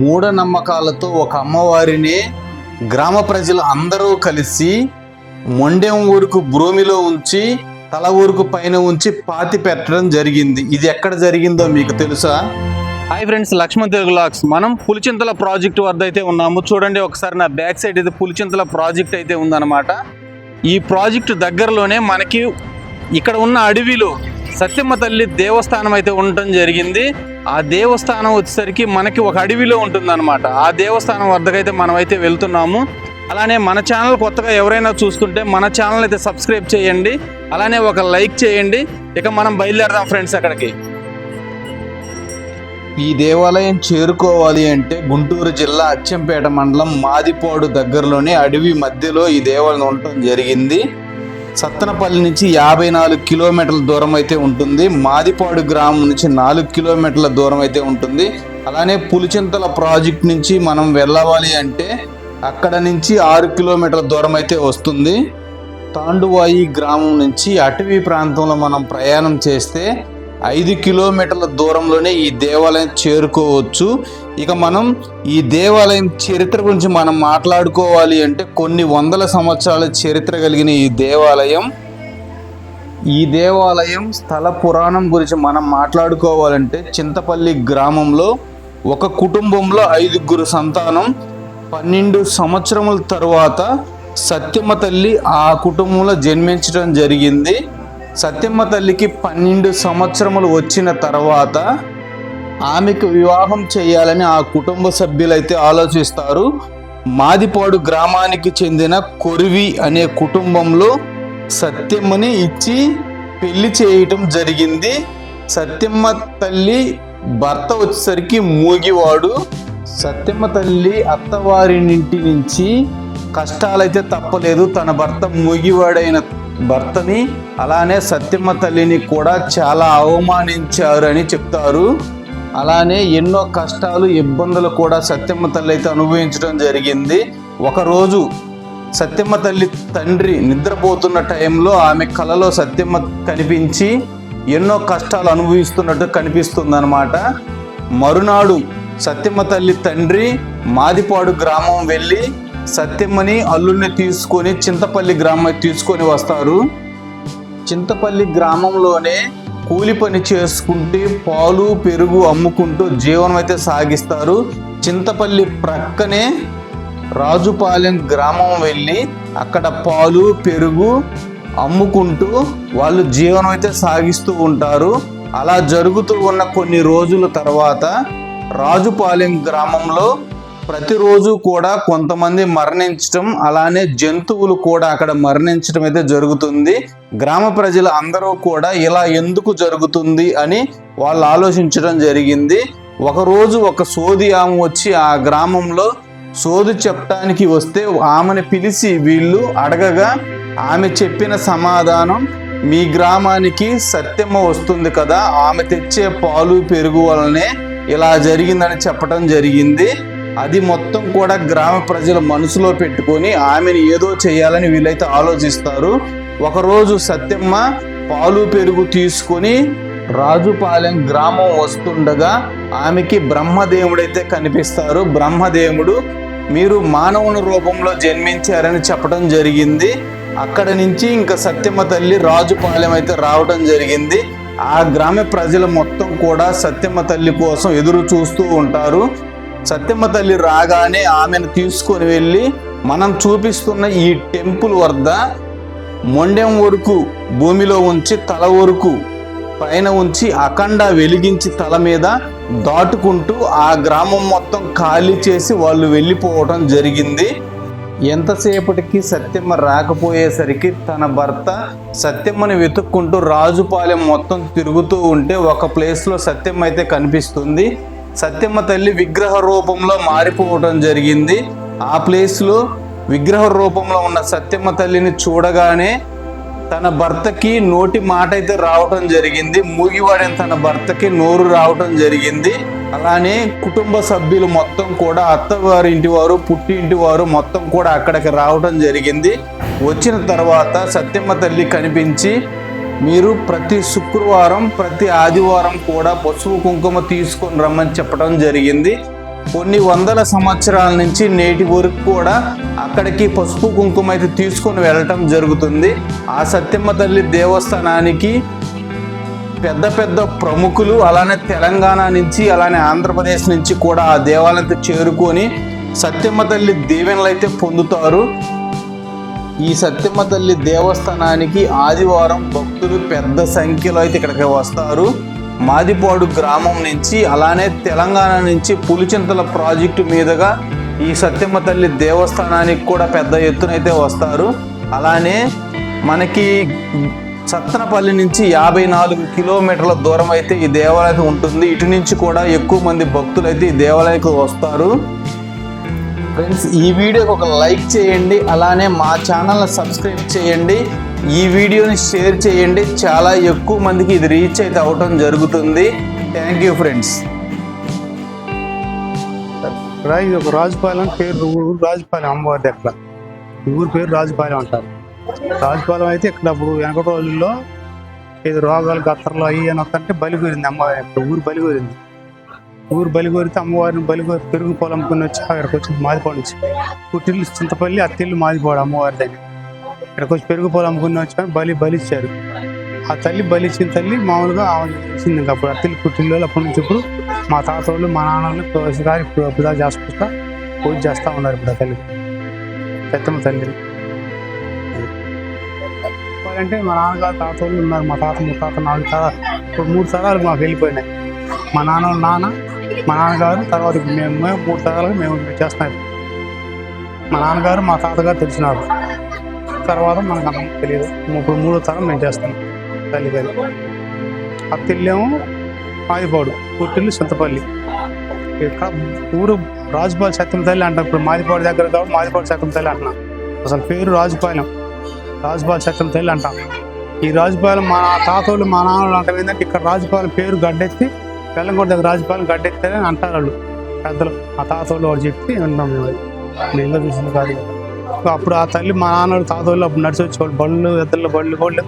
మూఢనమ్మకాలతో ఒక అమ్మవారిని గ్రామ ప్రజలు అందరూ కలిసి మొండెం ఊరుకు భూమిలో ఉంచి తల ఊరుకు పైన ఉంచి పాతి పెట్టడం జరిగింది. ఇది ఎక్కడ జరిగిందో మీకు తెలుసా? హాయ్ ఫ్రెండ్స్ లక్ష్మణ్ తెలుగు లాక్స్. మనం పులిచింతల ప్రాజెక్ట్ వద్ద అయితే ఉన్నాము. చూడండి ఒకసారి నా బ్యాక్ సైడ్ అయితే పులిచింతల ప్రాజెక్ట్ అయితే ఉందన్నమాట. ఈ ప్రాజెక్టు దగ్గరలోనే మనకి ఇక్కడ ఉన్న అడవిలో సత్యమ్మ తల్లి దేవస్థానం అయితే ఉండటం జరిగింది. ఆ దేవస్థానం వచ్చేసరికి మనకి ఒక అడవిలో ఉంటుందన్నమాట. ఆ దేవస్థానం వద్దకైతే మనమైతే వెళ్తున్నాము. అలానే మన ఛానల్ కొత్తగా ఎవరైనా చూస్తుంటే మన ఛానల్ అయితే సబ్స్క్రైబ్ చేయండి. అలానే ఒక లైక్ చేయండి. ఇక మనం బయలుదేరదాం ఫ్రెండ్స్ అక్కడికి. ఈ దేవాలయం చేరుకోవాలి అంటే గుంటూరు జిల్లా అచ్చంపేట మండలం మాదిపాడు దగ్గరలోనే అడవి మధ్యలో ఈ దేవాలయం ఉండటం జరిగింది. సత్తనపల్లి నుంచి యాభై నాలుగు కిలోమీటర్ల దూరం అయితే ఉంటుంది. మాదిపాడు గ్రామం నుంచి నాలుగు కిలోమీటర్ల దూరం అయితే ఉంటుంది. అలానే పులిచింతల ప్రాజెక్ట్ నుంచి మనం వెళ్ళవాలి అంటే అక్కడ నుంచి ఆరు కిలోమీటర్ల దూరం అయితే వస్తుంది. తాండువాయి గ్రామం నుంచి అటవీ ప్రాంతంలో మనం ప్రయాణం చేస్తే ఐదు కిలోమీటర్ల దూరంలోనే ఈ దేవాలయం చేరుకోవచ్చు. ఇక మనం ఈ దేవాలయం చరిత్ర గురించి మనం మాట్లాడుకోవాలి అంటే కొన్ని వందల సంవత్సరాల చరిత్ర కలిగిన ఈ దేవాలయం ఈ దేవాలయం స్థల పురాణం గురించి మనం మాట్లాడుకోవాలంటే చింతపల్లి గ్రామంలో ఒక కుటుంబంలో ఐదుగురు సంతానం పన్నెండు సంవత్సరముల తరువాత సత్యమ్మ తల్లి ఆ కుటుంబంలో జన్మించడం జరిగింది. సత్యమ్మ తల్లికి పన్నెండు సంవత్సరములు వచ్చిన తర్వాత ఆమెకు వివాహం చేయాలని ఆ కుటుంబ సభ్యులైతే ఆలోచిస్తారు. మాదిపాడు గ్రామానికి చెందిన కొరివి అనే కుటుంబంలో సత్యమ్మని ఇచ్చి పెళ్ళి చేయటం జరిగింది. సత్యమ్మ తల్లి భర్త వచ్చేసరికి మూగివాడు. సత్యమ్మ తల్లి అత్తవారింటి నుంచి కష్టాలైతే తప్పలేదు. తన భర్త మూగివాడైన భర్తని అలానే సత్యమ్మ తల్లిని కూడా చాలా అవమానించారు అని చెప్తారు. అలానే ఎన్నో కష్టాలు ఇబ్బందులు కూడా సత్యమ్మ తల్లి అయితే అనుభవించడం జరిగింది. ఒకరోజు సత్యమ్మ తల్లి తండ్రి నిద్రపోతున్న టైంలో ఆమె కలలో సత్యమ్మ కనిపించి ఎన్నో కష్టాలు అనుభవిస్తున్నట్టు కనిపిస్తుందన్నమాట. మరునాడు సత్యమ్మ తల్లి తండ్రి మాదిపాడు గ్రామం వెళ్ళి సత్యమ్మని అల్లుల్ని తీసుకొని చింతపల్లి గ్రామం తీసుకొని వస్తారు. చింతపల్లి గ్రామంలోనే కూలి పని చేసుకుంటూ పాలు పెరుగు అమ్ముకుంటూ జీవనం అయితే సాగిస్తారు. చింతపల్లి ప్రక్కనే రాజుపాలెం గ్రామం వెళ్ళి అక్కడ పాలు పెరుగు అమ్ముకుంటూ వాళ్ళు జీవనం అయితే సాగిస్తూ ఉంటారు. అలా జరుగుతూ ఉన్న కొన్ని రోజుల తర్వాత రాజుపాలెం గ్రామంలో ప్రతిరోజు కూడా కొంతమంది మరణించటం అలానే జంతువులు కూడా అక్కడ మరణించడం అయితే జరుగుతుంది. గ్రామ ప్రజలు అందరూ కూడా ఇలా ఎందుకు జరుగుతుంది అని వాళ్ళు ఆలోచించడం జరిగింది. ఒకరోజు ఒక సోది ఆమె వచ్చి ఆ గ్రామంలో సోది చెప్పడానికి వస్తే ఆమెను పిలిచి వీళ్ళు అడగగా ఆమె చెప్పిన సమాధానం మీ గ్రామానికి సత్యమ్మ వస్తుంది కదా ఆమె తెచ్చే పాలు పెరుగు వలనే ఇలా జరిగిందని చెప్పడం జరిగింది. అది మొత్తం కూడా గ్రామ ప్రజల మనసులో పెట్టుకొని ఆమెను ఏదో చేయాలని వీళ్ళైతే ఆలోచిస్తారు. ఒకరోజు సత్యమ్మ పాలు పెరుగు తీసుకొని రాజుపాలెం గ్రామం వస్తుండగా ఆమెకి బ్రహ్మదేవుడైతే కనిపిస్తారు. బ్రహ్మదేవుడు మీరు మానవుని రూపంలో జన్మించారని చెప్పడం జరిగింది. అక్కడ నుంచి ఇంకా సత్యమ్మ తల్లి రాజుపాలెం అయితే రావడం జరిగింది. ఆ గ్రామ ప్రజలు మొత్తం కూడా సత్యమ్మ తల్లి కోసం ఎదురు చూస్తూ ఉంటారు. సత్యమ్మ తల్లి రాగానే ఆమెను తీసుకొని వెళ్ళి మనం చూపిస్తున్న ఈ టెంపుల్ వద్ద మొండెం వరకు భూమిలో ఉంచి తల వరకు పైన ఉంచి అఖండ వెలిగించి తల మీద దాటుకుంటూ ఆ గ్రామం మొత్తం ఖాళీ చేసి వాళ్ళు వెళ్ళిపోవడం జరిగింది. ఎంతసేపటికి సత్యమ్మ రాకపోయేసరికి తన భర్త సత్యమ్మని వెతుక్కుంటూ రాజుపాలెం మొత్తం తిరుగుతూ ఉంటే ఒక ప్లేస్లో సత్యమ్మ అయితే కనిపిస్తుంది. సత్యమ్మ తల్లి విగ్రహ రూపంలో మారిపోవటం జరిగింది. ఆ ప్లేస్లో విగ్రహ రూపంలో ఉన్న సత్యమ్మ తల్లిని చూడగానే తన భర్తకి నోటి మాట అయితే రావటం జరిగింది. మూగివాడిన తన భర్తకి నోరు రావటం జరిగింది. అలానే కుటుంబ సభ్యులు మొత్తం కూడా అత్తవారి ఇంటి వారు పుట్టి ఇంటి వారు మొత్తం కూడా అక్కడికి రావటం జరిగింది. వచ్చిన తర్వాత సత్యమ్మ తల్లి కనిపించి మీరు ప్రతి శుక్రవారం ప్రతి ఆదివారం కూడా పసుపు కుంకుమ తీసుకొని రమ్మని చెప్పడం జరిగింది. కొన్ని వందల సంవత్సరాల నుంచి నేటి వరకు కూడా అక్కడికి పసుపు కుంకుమ అయితే తీసుకొని వెళ్ళటం జరుగుతుంది. ఆ సత్యమ్మ తల్లి దేవస్థానానికి పెద్ద పెద్ద ప్రముఖులు అలానే తెలంగాణ నుంచి అలానే ఆంధ్రప్రదేశ్ నుంచి కూడా ఆ దేవాలయంతో చేరుకొని సత్యమ్మ తల్లి దీవెనలు అయితే పొందుతారు. ఈ సత్యమ్మ తల్లి దేవస్థానానికి ఆదివారం భక్తులు పెద్ద సంఖ్యలో అయితే ఇక్కడికి వస్తారు. మాదిపాడు గ్రామం నుంచి అలానే తెలంగాణ నుంచి పులిచింతల ప్రాజెక్టు మీదుగా ఈ సత్యమ్మ తల్లి దేవస్థానానికి కూడా పెద్ద ఎత్తున అయితే వస్తారు. అలానే మనకి సత్తనపల్లి నుంచి యాభై నాలుగు కిలోమీటర్ల దూరం అయితే ఈ దేవాలయం ఉంటుంది. ఇటు నుంచి కూడా ఎక్కువ మంది భక్తులు అయితే ఈ దేవాలయానికి వస్తారు. ఫ్రెండ్స్ ఈ వీడియోకి ఒక లైక్ చేయండి అలానే మా ఛానల్ని సబ్స్క్రైబ్ చేయండి. ఈ వీడియోని షేర్ చేయండి. చాలా ఎక్కువ మందికి ఇది రీచ్ అయితే అవటం జరుగుతుంది. థ్యాంక్ యూ ఫ్రెండ్స్ ఇది ఒక రాజుపాలెం పేరు ఊరు రాజుపాలెం అమ్మవారి దగ్గర ఈ ఊరు పేరు రాజుపాలెం అంటారు. రాజుపాలెం అయితే ఇక్కడ అప్పుడు వెనక రోజుల్లో ఏదో రోగాలు గత్తర్లు అయ్యి అని వస్తుంటే బలికురింది అమ్మవారి. ఊరు బలి కూరింది ఊరు బలి కోరితే అమ్మవారిని బలి పెరుగు పొలం వచ్చి అక్కడికి వచ్చి మాదిపాడు నుంచి పుట్టిల్లు చింతపల్లి అత్తిల్లు మాదిపాడు అమ్మవారి దగ్గర. ఇక్కడికి వచ్చి పెరుగు పొలం కొని వచ్చి బలి బలి ఇచ్చారు ఆ తల్లి బలిచ్చిన తల్లి మామూలుగా ఆమె ఇచ్చింది ఇంకా అప్పుడు. అత్తిల్లు పుట్టిల్లు అప్పటి నుంచి ఇప్పుడు మా తాత వాళ్ళు మా నాన్న వాళ్ళు గారి పూజ చేసుకుంటా పూజ చేస్తూ ఉన్నారు ఇప్పుడు ఆ తల్లి. పెద్దమ్మ తల్లి. అంటే మా నాన్నగారు తాత వాళ్ళు ఉన్నారు. మా తాత ముత్తాత నాలుగు తరాలు ఇప్పుడు మూడు తరాలు మాకు వెళ్ళిపోయినాయి. మా నాన్న నాన్న మా నాన్నగారు తర్వాత మేము మూడు తరాలు మేము చేస్తున్నాం. మా నాన్నగారు మా తాతగారు తెలిసినారు. తర్వాత మనకు అంత తెలియదు. ఇప్పుడు మూడో తరం మేము చేస్తాం తల్లి తల్లి అత్తిల్లేమో మాదిపాడు. పుట్టిల్లు చింతపల్లి. ఇక్కడ ఊరు రాజుపాలి సత్యం తల్లి అంటాం. ఇప్పుడు మాదిపాడు దగ్గర కాబట్టి మాదిపాడు సత్యం తల్లి అంటున్నాం. అసలు పేరు రాజుపాలెం. రాజుపాలి సత్యం తల్లి అంటాం. ఈ రాజుపాలెం మా తాతోళ్ళు మా నాన్నలు అంటాం ఏంటంటే ఇక్కడ రాజుపాలెం పేరు గడ్డెత్తి బెల్లంకోట దగ్గర రాజుపాలెం గడ్డెత్తారని అంటారు వాళ్ళు. పెద్దలు ఆ తాతోళ్ళు వాళ్ళు చెప్పి విన్నాం మేము. అది నేను చూసింది కాదు అప్పుడు ఆ తల్లి మా నాన్నలు తాతోళ్ళు అప్పుడు నడిచి వచ్చేవాళ్ళు బళ్ళు ఎద్దళ్ళు బళ్ళు బళ్ళు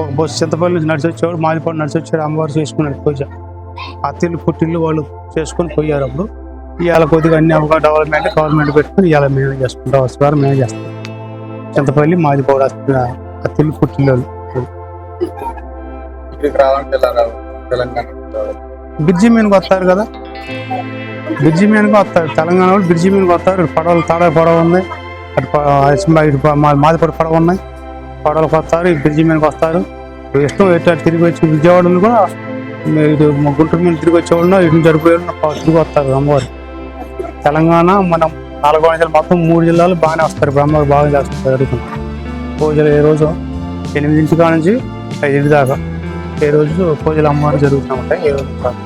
ఒక బస్సు చింతపల్లి నుంచి నడిచి వచ్చేవాడు మాదిపాడు నడిచి వచ్చాడు అమ్మవారు చేసుకున్నాడు పూజ. అత్తిల్లు పుట్టిల్లు వాళ్ళు చేసుకొని పోయారు అప్పుడు. ఇవాళ కొద్దిగా అన్ని ఒక డెవలప్మెంట్ గవర్నమెంట్ పెట్టుకుని ఇవాళ మేమే చేసుకుంటాం. వస్తారు మేమే చేస్తాం. చింతపల్లి మాదిపాడు అత్తిల్లు పుట్టిల్లు వాళ్ళు. తెలంగాణ బ్రిడ్జి మీదకి వస్తారు కదా? బ్రిడ్జి మీదకి వస్తారు. తెలంగాణ వాళ్ళు బ్రిడ్జి మీదకి వస్తారు. ఇటు పడవలు తాడ పడవ ఉంది. అటు ఇటు మా- మాదిపడి పడవ ఉన్నాయి. పడవలకు వస్తారు. ఈ బ్రిడ్జి మీదకి వస్తారు. ఇష్టం ఎటు తిరిగి వచ్చి విజయవాడ కూడా ఇటు గుంటూరు మీద తిరిగి వచ్చేవాళ్ళు ఇటు జరిపోయే తిరిగి వస్తారు అమ్మవారు. తెలంగాణ మనం నాలుగో జిల్లా మొత్తం మూడు జిల్లాలు బాగానే వస్తారు. ఇప్పుడు బాగా చేస్తారు. జరుగుతుంది పూజలు ఏ రోజు? ఎనిమిదింటి కాడ నుంచి ఐదింటి దాకా. ఏ రోజు పూజలు అమ్మవారు జరుగుతూ ఉంటాయి ఏ రోజు కాదు.